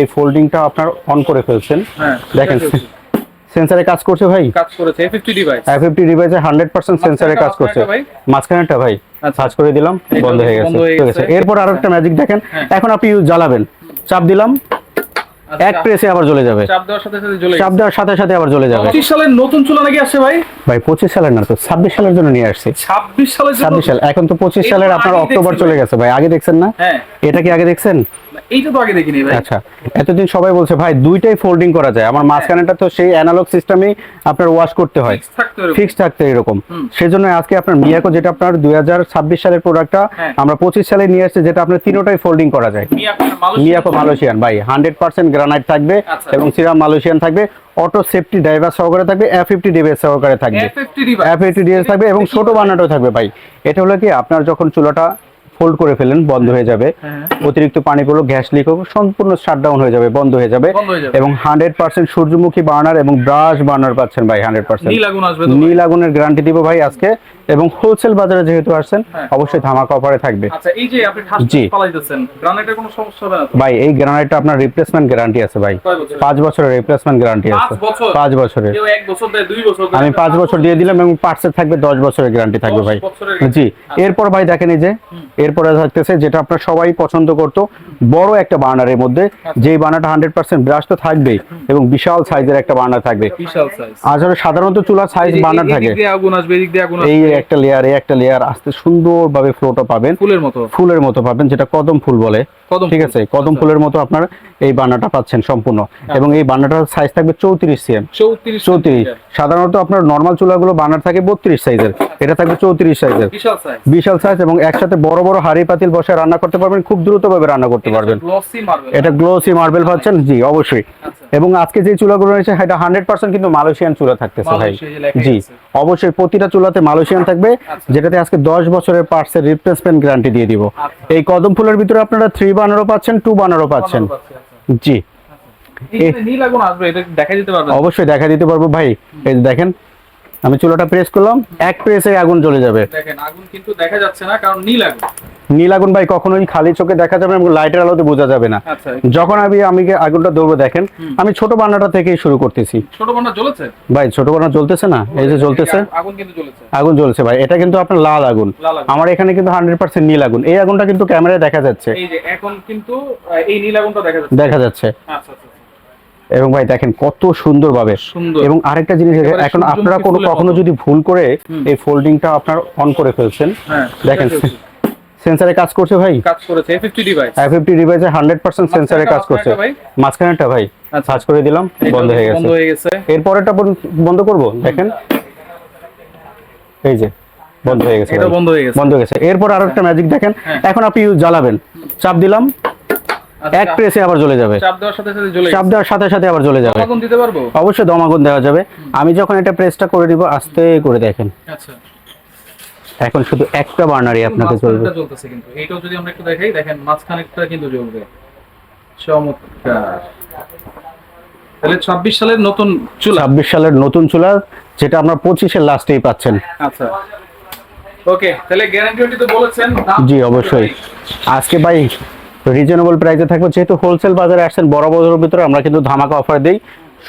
এই ফোল্ডিংটা আপনার অন করে ফেলছেন। হ্যাঁ দেখেন সেন্সারে কাজ করছে ভাই? কাজ করেছে এফএফটি ডিভাইস আই ফিফটি ডিভাইসে হান্ড্রেড পার্সেন্ট সেন্সারে কাজ করছে। মাঝখানেটা ভাই? ভাই আচ্ছা। সার্চ করে দিলাম বন্ধ হয়ে গেছে। ঠিক আছে এরপর আরও একটা ম্যাজিক দেখেন। হ্যাঁ। এখন আপনি ইউজ জ্বালাবেন। চাপ দিলাম আচ্ছা, এক প্রেসে আবার জ্বলে যাবে। চাপ দেওয়ার সাথে সাথে জ্বলে চাপ দেওয়ার সাথে সাথে আবার জ্বলে যাবে। পঁচিশ সালের নতুন চুলা নাকি আসছে ভাই? ভাই পঁচিশ সালের না তো ছাব্বিশ সালের জন্য নিয়ে আসছে। ছাব্বিশ সালের জন্য? ছাব্বিশ সাল এখন তো পঁচিশ এই তো সালের আপনার অক্টোবর চলে গেছে ভাই আগে দেখছেন না? হ্যাঁ। এটা কি আগে দেখছেন? এইটা তো আগে দেখিনি ভাই। আচ্ছা এতদিন সবাই বলছে ভাই দুইটাই ফোল্ডিং করা যায়। আমার মাঝখানেটা তো সেই অ্যানালগ সিস্টেমেই আপনার ওয়াশ করতে হয়। ফিক্স থাকতে এরকম। সেজন্য আজকে আপনার মিয়াকো যেটা আপনার দুই সালের প্রোডাক্টটা হ্যাঁ। আমরা পঁচিশ সালে নিয়ে আসছি যেটা আপনার তিনোটাই ফোল্ডিং করা যায়। মিয়াকো মালয়েশিয়ান ভাই হান্ড্রেড পার্সেন্ট গ্রানাইট থাকবে আচ্ছা। এবং সিরাম মালয়েশিয়ান থাকবে। অটো সেফটি ড্রাইভার সহকারে থাকবে এফ ফিফটি ডিভাইস সহকারে থাকবে। এফ এইটি ডিভাইস থাকবে এবং ছোট বানাটাও থাকবে ভাই। এটা হলো কি আপনার যখন চুলাটা ফোল্ড করে ফেলেন বন্ধ হয়ে যাবে। হ্যাঁ। অতিরিক্ত পানি পড়ল গ্যাস লিক হোক সম্পূর্ণ শাটডাউন হয়ে যাবে বন্ধ হয়ে যাবে। এবং হান্ড্রেড পার্সেন্ট সূর্যমুখী বার্নার এবং ব্রাশ বার্নার পাচ্ছেন ভাই হান্ড্রেড পার্সেন্ট নীল আগুনের গ্যারান্টি দিব ভাই আজকে। এবং হোলসেল বাজারে যেহেতু আসছেন হ্যাঁ। অবশ্যই ধামাকা অফারে থাকবে। আচ্ছা জি। ভাই এই গ্রানাইটটা আপনার রিপ্লেসমেন্ট গ্যারান্টি আছে ভাই। পাঁচ বছরের রিপ্লেসমেন্ট গ্যারান্টি আছে। পাঁচ বছরের। আমি পাঁচ বছর দিয়ে দিলাম এবং পার্সেল থাকবে দশ বছরের গ্যারান্টি থাকবে ভাই। জি। এরপর ভাই দেখেন এই যে এরপরে থাকতেছে যেটা আপনার সবাই পছন্দ করতো বড় একটা বার্নারের মধ্যে আচ্ছা। যেই বার্নারটা হান্ড্রেড পার্সেন্ট ব্রাশ তো থাকবেই এবং বিশাল সাইজের একটা বার্নার থাকবে। আসলে সাধারণত চুলার সাইজ বার্নার থাকে এই একটা লেয়ার এই একটা লেয়ার আস্তে সুন্দরভাবে ফ্লোটা পাবেন। ফুলের মতো। ফুলের মতো পাবেন যেটা কদম ফুল বলে। ঠিক। আছে কদম আচ্ছা। ফুলের মতো আপনার এই বান্নাটা পাচ্ছেন সম্পূর্ণ। এবং এই বান্নাটার সাইজ থাকবে চৌত্রিশ সিএম চৌত্রিশ সাধারণত আপনার নর্মাল চুলাগুলো বানার থাকে বত্রিশ সাইজের এটা থাকবে চৌত্রিশ সাইজের বিশাল সাইজ এবং একসাথে বড় বড় হাড়ি পাতিল বসে রান্না করতে পারবেন খুব দ্রুতভাবে রান্না করতে পারবেন। এটা গ্লোসি মার্বেল পাচ্ছেন? জি অবশ্যই। আচ্ছা। এবং আজকে যে চুলাগুলো রয়েছে সেটা হান্ড্রেড পার্সেন্ট কিন্তু মালয়েশিয়ান চুলা থাকতেছে ভাই। জি অবশ্যই প্রতিটা চুলাতে মালয়েশিয়ান থাকবে আচ্ছা। যেটাতে আজকে দশ বছরের পার্টসের রিপ্লেসমেন্ট গ্যারান্টি দিয়ে দিব। এই কদম ফুলের ভিতরে আপনারা থ্রি বানারও পাচ্ছেন টু বানারও পাচ্ছেন। জি। দিতে পারবেন। অবশ্যই দেখা দিতে পারব। ভাই এই দেখেন আমি চুলাটা প্রেস করলাম এক প্রেসে আগুন জ্বলে যাবে। দেখেন আগুন কিন্তু দেখা যাচ্ছে না কারণ নীল আগুন। নীল আগুন ভাই কখনোই খালি চোখে দেখা যাবে না এবং লাইটের আলোতে বোঝা যাবে না। আচ্ছা। যখন আমি আমি আগুনটা ধরবো দেখেন আমি ছোট বান্নাটা থেকেই শুরু করতেছি। ছোট বান্না জ্বলেছে? ভাই ছোট বান্না জ্বলতেছে না? এই যে জ্বলতেছে। আগুন কিন্তু জ্বলেছে। আগুন জ্বলছে ভাই এটা কিন্তু আপনার লাল আগুন। আমার এখানে কিন্তু হান্ড্রেড পার্সেন্ট নীল আগুন। এই আগুনটা কিন্তু ক্যামেরায় দেখা যাচ্ছে। এই যে এখন কিন্তু এই নীল আগুনটা দেখা যাচ্ছে। দেখা যাচ্ছে। আচ্ছা আচ্ছা। এবং ভাই দেখেন কত সুন্দরভাবে। সুন্দর। এবং আরেকটা জিনিস এখন আপনারা কোনো কখনো যদি ভুল করে এই ফোল্ডিংটা আপনার অন করে ফেলছেন হ্যাঁ দেখেন সেন্সারে কাজ করছে ভাই? কাজ করেছে এফএফটি ডিভাইস আই ফিফটি ডিভাইসে হান্ড্রেড পার্সেন্ট সেন্সারে কাজ করছে। মাঝখানেটা ভাই? ভাই আচ্ছা। সার্চ করে দিলাম বন্ধ হয়ে বন্ধ গেছে। হয়ে গেছে। এরপরেরটা বন্ধ করব? দেখেন। এই যে বন্ধ হয়ে গেছে এটা বন্ধ হয়ে গেছে। বন্ধ হয়ে গেছে। এরপর আরও একটা ম্যাজিক দেখেন। হ্যাঁ। এখন আপনি জ্বালাবেন। চাপ দিলাম। এক প্রেসে আবার জ্বলে যাবে। চাপ দেওয়ার সাথে সাথে জ্বলে চাপ দেওয়ার সাথে সাথে আবার জ্বলে যাবে। আগুন দিতে পারব? অবশ্যই দম আগুন দেওয়া যাবে। আমি যখন এটা প্রেসটা করে দিব আস্তে করে দেখেন। আচ্ছা। এখন শুধু একটা বার্নারই আপনাকে মাঝখানেরটা জ্বলতেছে কিন্তু। এইটাও যদি আমরা একটু দেখাই দেখেন মাঝখানেরটা কিন্তু জ্বলবে। চমৎকার। তাহলে ছাব্বিশ সালের নতুন চুলা। ছাব্বিশ সালের নতুন চুলা যেটা আপনার পঁচিশের লাস্টেই পাচ্ছেন। আচ্ছা। ওকে তাহলে গ্যারান্টি তো বলেছেন জি অবশ্যই? আজকে ভাই রিজনেবল প্রাইসে থাকবে। যেহেতু হোলসেল বাজারে আসছেন বড় বড় ভিতরে আমরা কিন্তু ধামাকা অফার দিই।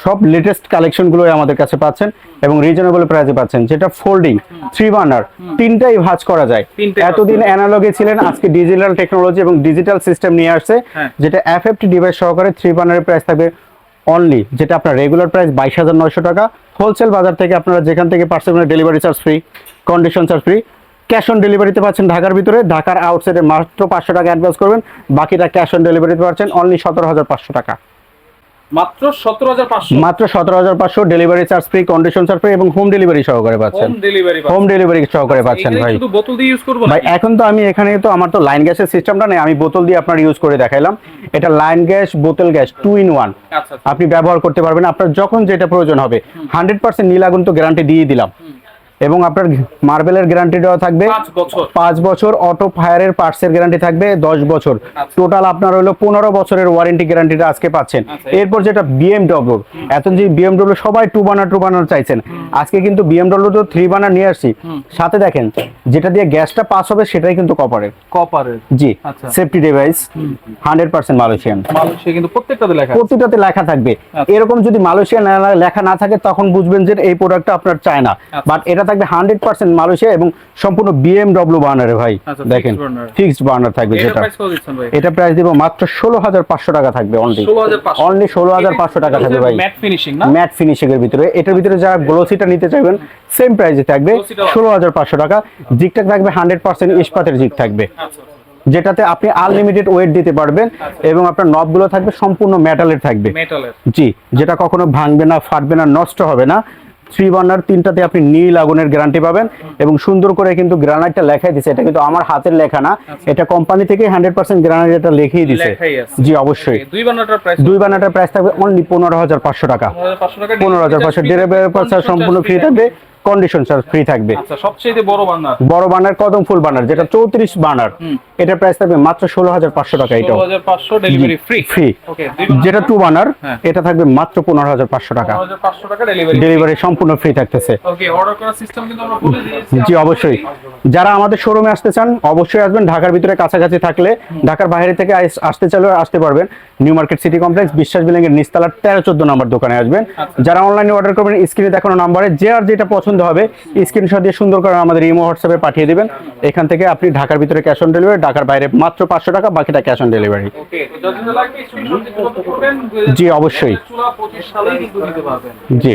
সব লেটেস্ট কালেকশনগুলোই আমাদের কাছে পাচ্ছেন এবং রিজনেবল প্রাইসে পাচ্ছেন যেটা ফোল্ডিং থ্রি বার্নার তিনটাই ভাঁজ করা যায়। এতদিন অ্যানালগে ছিলেন আজকে ডিজিটাল টেকনোলজি এবং ডিজিটাল সিস্টেম নিয়ে আসছে হ্যাঁ। যেটা এফএফটি ডিভাইস সহকারে থ্রি বার্নারের প্রাইস থাকবে অনলি যেটা আপনার রেগুলার প্রাইস বাইশ হাজার নয়শো টাকা। হোলসেল বাজার থেকে আপনারা যেখান থেকে parcel delivery charge free condition charge free cash on ডেলিভারিতে পাচ্ছেন ঢাকার ভিতরে। ঢাকার আউটসাইডে মাত্র পাঁচশো টাকা অ্যাডভান্স করবেন বাকিটা ক্যাশ অন ডেলিভারিতে পাচ্ছেন অনলি সতেরো হাজার পাঁচশো টাকা। মাত্র সতেরো হাজার পাঁচশো? মাত্র সতেরো হাজার পাঁচশো delivery charge free condition charge free এবং হোম ডেলিভারি সহকারে পাচ্ছেন। হোম ডেলিভারি সহকারে পাচ্ছেন ভাই। বোতল দিয়ে ইউজ করব ভাই এখন তো আমি এখানে তো আমার তো লাইন গ্যাসের সিস্টেমটা নেই আমি বোতল দিয়ে আপনার ইউজ করে দেখাইলাম। এটা লাইন গ্যাস বোতল গ্যাস টু ইন ওয়ান আচ্ছা আচ্ছা। আপনি ব্যবহার করতে পারবেন আপনার যখন যেটা প্রয়োজন হবে। হান্ড্রেড পার্সেন্ট নীল আগুন তো গ্যারান্টি দিয়ে দিলাম। এবং আপনার মার্বেলের গ্যারান্টি দেওয়া থাকবে পাঁচ বছর। অটো ফায়ারের পার্টসের গ্যারান্টি থাকবে দশ বছর। টোটাল আপনার হলো পনেরো বছরের ওয়ারেন্টি গ্যারান্টিটা আজকে পাচ্ছেন। আচ্ছা। এরপর যেটা বিএমডব্লিউ এত যে বিএমডব্লিউ সবাই টু বানার টু বানার চাইছেন। আজকে কিন্তু বিএমডব্লিউ তো থ্রি বানার নিয়ে আসছি। সাথে দেখেন যেটা দিয়ে গ্যাসটা পাস হবে সেটাই কিন্তু কপারের কপারের জি আচ্ছা। Safety device hundred percent Malaysian কিন্তু প্রত্যেকটাতে লেখা। প্রতিটাতে লেখা থাকবে। আচ্ছা। এরকম যদি মালয়েশিয়া লেখা না থাকে তখন বুঝবেন যে এই প্রোডাক্টটা আপনার চায় না আচ্ছা। বাট এটা থাকবে হান্ড্রেড পার্সেন্ট মালয়েশিয়া এবং সম্পূর্ণ বিএমডব্লিউ বার্নারে ভাই আচ্ছা, দেখেন। ফিক্সড বার্নার থাকবে যেটা। এটা প্রাইস দিব মাত্র ষোলো হাজার পাঁচশো টাকা থাকবে অনলি অনলি ষোলো হাজার পাঁচশো টাকা থাকবে ভাই। ম্যাট ফিনিশিং না? ম্যাট ফিনিশিং এর ভিতরে। এটার ভিতরে যারা গ্লোসিটা নিতে চাইবেন সেম প্রাইসে থাকবে। ষোলো হাজার পাঁচশো টাকা। জিগটা থাকবে হান্ড্রেড পার্সেন্ট ইস্পাতের জিগ থাকবে। আচ্ছা যেটাতে আপনি আনলিমিটেড ওয়েট দিতে পারবেন এবং আপনার নবগুলো থাকবে সম্পূর্ণ মেটালের থাকবে। জি যেটা কখনো ভাঙবে না ফাটবে না নষ্ট হবে না। থ্রি বার্নার তিনটাতে আপনি নীল আগুনের গ্যারান্টি পাবেন এবং সুন্দর করে কিন্তু গ্রানাইটটা লেখাই দিছে। এটা কিন্তু আমার হাতের লেখা না। এটা কোম্পানি থেকে হান্ড্রেড পার্সেন্ট গ্রানাইট এটা লিখেই দিছে জি অবশ্যই। দুই বার্নারটার প্রাইস থাকবে অনলি পনেরো হাজার পাঁচশো টাকা। পনেরো হাজার পাঁচশো ডেলিভারি চার্জ সম্পূর্ণ ফ্রি থাকবে। কন্ডিশন চার্জ ফ্রি থাকবে। আচ্ছা সবচেয়ে বড় বানার? বড় বার্নার কদম ফুল বার্নার যেটা চৌত্রিশ বার্নার এটার প্রাইস থাকবে মাত্র ষোলো হাজার পাঁচশো টাকা এটা 16500 ডেলিভারি ফ্রি ফ্রি ওকে যেটা টু বার্নার হ্যাঁ। এটা থাকবে মাত্র পনেরো হাজার পাঁচশো টাকা। 16500 টাকা ডেলিভারি ডেলিভারি সম্পূর্ণ ফ্রি থাকতেছে। ওকে অর্ডার করার সিস্টেম কিন্তু আমরা বলে দিয়েছি জি অবশ্যই। যারা আমাদের শোরুমে আসতে চান অবশ্যই আসবেন। ঢাকার ভিতরে কাছাকাছি থাকলে ঢাকার বাইরে থেকে আসতে চাইলে আসতে পারবেন। New market city complex Biswas building এর নিস্তালার তেরো চোদ্দ নম্বর দোকানে আসবেন। যারা অনলাইনে অর্ডার করবেন স্ক্রিনে দেখানো নাম্বারে যে আর যেটা পছন্দ হবে স্ক্রিনশট দিয়ে সুন্দর করে আমাদের ইমো হোয়াটসঅ্যাপে পাঠিয়ে দিবেন। এখান থেকে আপনি ঢাকার ভিতরে ক্যাশ অন ডেলিভারি ঢাকার বাইরে মাত্র পাঁচশো টাকা বাকিটা ক্যাশ অন ডেলিভারি জি, অবশ্যই। চুলা 25 সালেই কিন্তু নিতে পারবেন। জি।